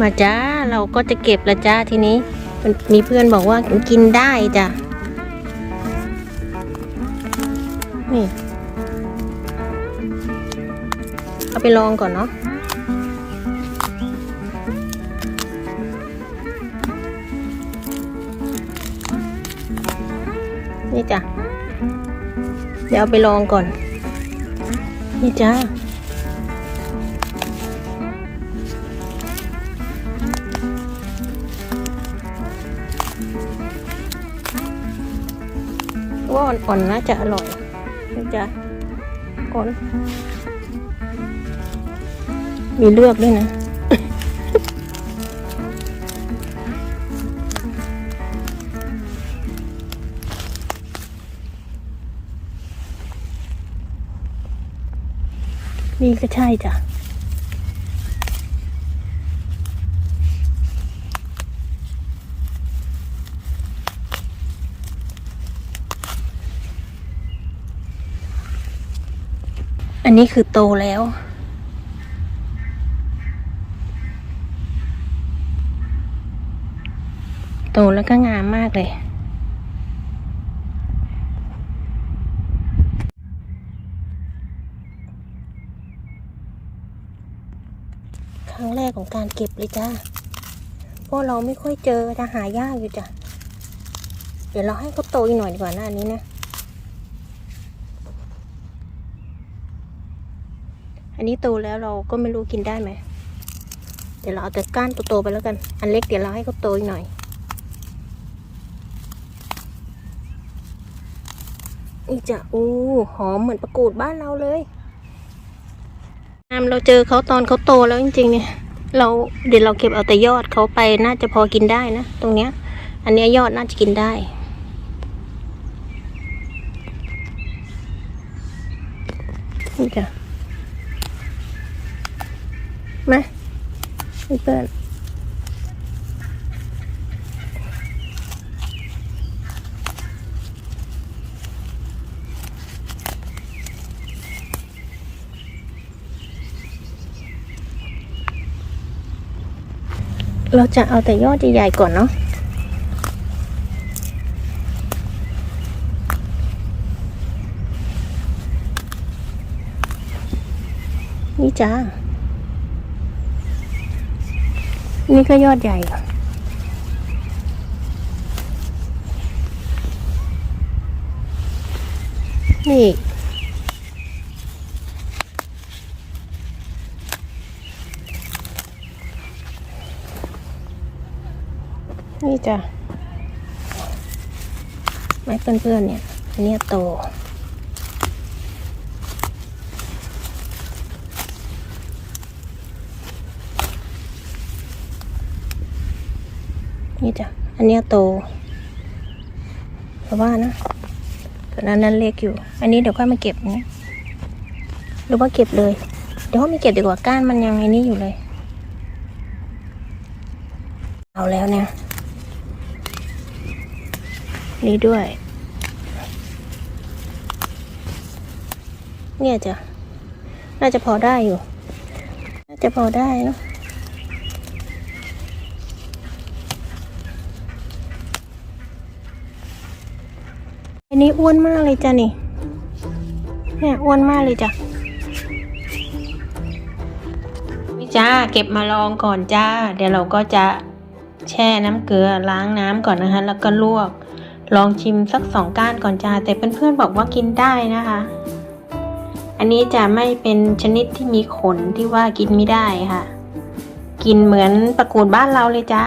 มาจ้าเราก็จะเก็บละจ้าทีนี้มีเพื่อนบอกว่ากินได้จ้ะนี่เอาไปลองก่อนเนาะนี่จ้ะเดี๋ยวเอาไปลองก่อน นี่จ้า ว่าอ่อนๆน่าจะอร่อยนี่จ้ะก่อนมีเลือกด้วยนะ นี่ก็ใช่จ้ะ อันนี้คือโตแล้ว โตแล้วก็งามมากเลย ครั้งแรกของการเก็บเลยจ้าเพราะเราไม่ค่อยเจอจะหายากอยู่จ้ะ เดี๋ยวเราให้เขาโตอีกหน่อยดีกว่าหน้านี้นะ อันนี้โตแล้วเราก็ไม่รู้กินได้ไหม เดี๋ยวเราเอาแต่ก้านโตๆไปแล้วกัน อันเล็กเดี๋ยวเราให้เขาโตอีกหน่อย นี่จะอู้หอมเหมือนประกูดบ้านเราเลยงามเราเจอเขาตอนเขาโตแล้วจริงๆเนี่ย เราเดี๋ยวเราเก็บเอาแต่ยอดเขาไปน่าจะพอกินได้นะตรงเนี้ย อันเนี้ยยอดน่าจะกินได้นี่จ้ะ มาเพื่อนเราจะเอาแต่ยอดใหญ่ๆก่อนเนาะนี่จ้า นี่ก็ยอดใหญ่ นี่ นี่จ้ะไม้เพื่อนๆเนี่ย อันเนี้ยโต นี่จ้ะ อันนี้โตเพราะว่านะส่วนอันนั้นเล็กอยู่ อันนี้เดี๋ยวค่อยมาเก็บนะหรือว่าเก็บเลย เดี๋ยวไม่เก็บดีกว่าก้านมันยังไงนี่อยู่เลย เอาแล้วเนี่ย นี่ด้วย เนี่ยจ้ะ น่าจะพอได้อยู่ น่าจะพอได้เนอะ อันนี้อ้วนมากเลยจ้ะนี่ เนี่ยอ้วนมากเลยจ้ะนี่จ้าเก็บมาลองก่อนจ้า เดี๋ยวเราก็จะแช่น้ำเกลือล้างน้ำก่อนนะคะ แล้วก็ลวก ลองชิมสักสองก้านก่อนจ้า แต่เพื่อนๆบอกว่ากินได้นะคะ อันนี้จะไม่เป็นชนิดที่มีขนที่ว่ากินไม่ได้ค่ะ กินเหมือนประกูดบ้านเราเลยจ้า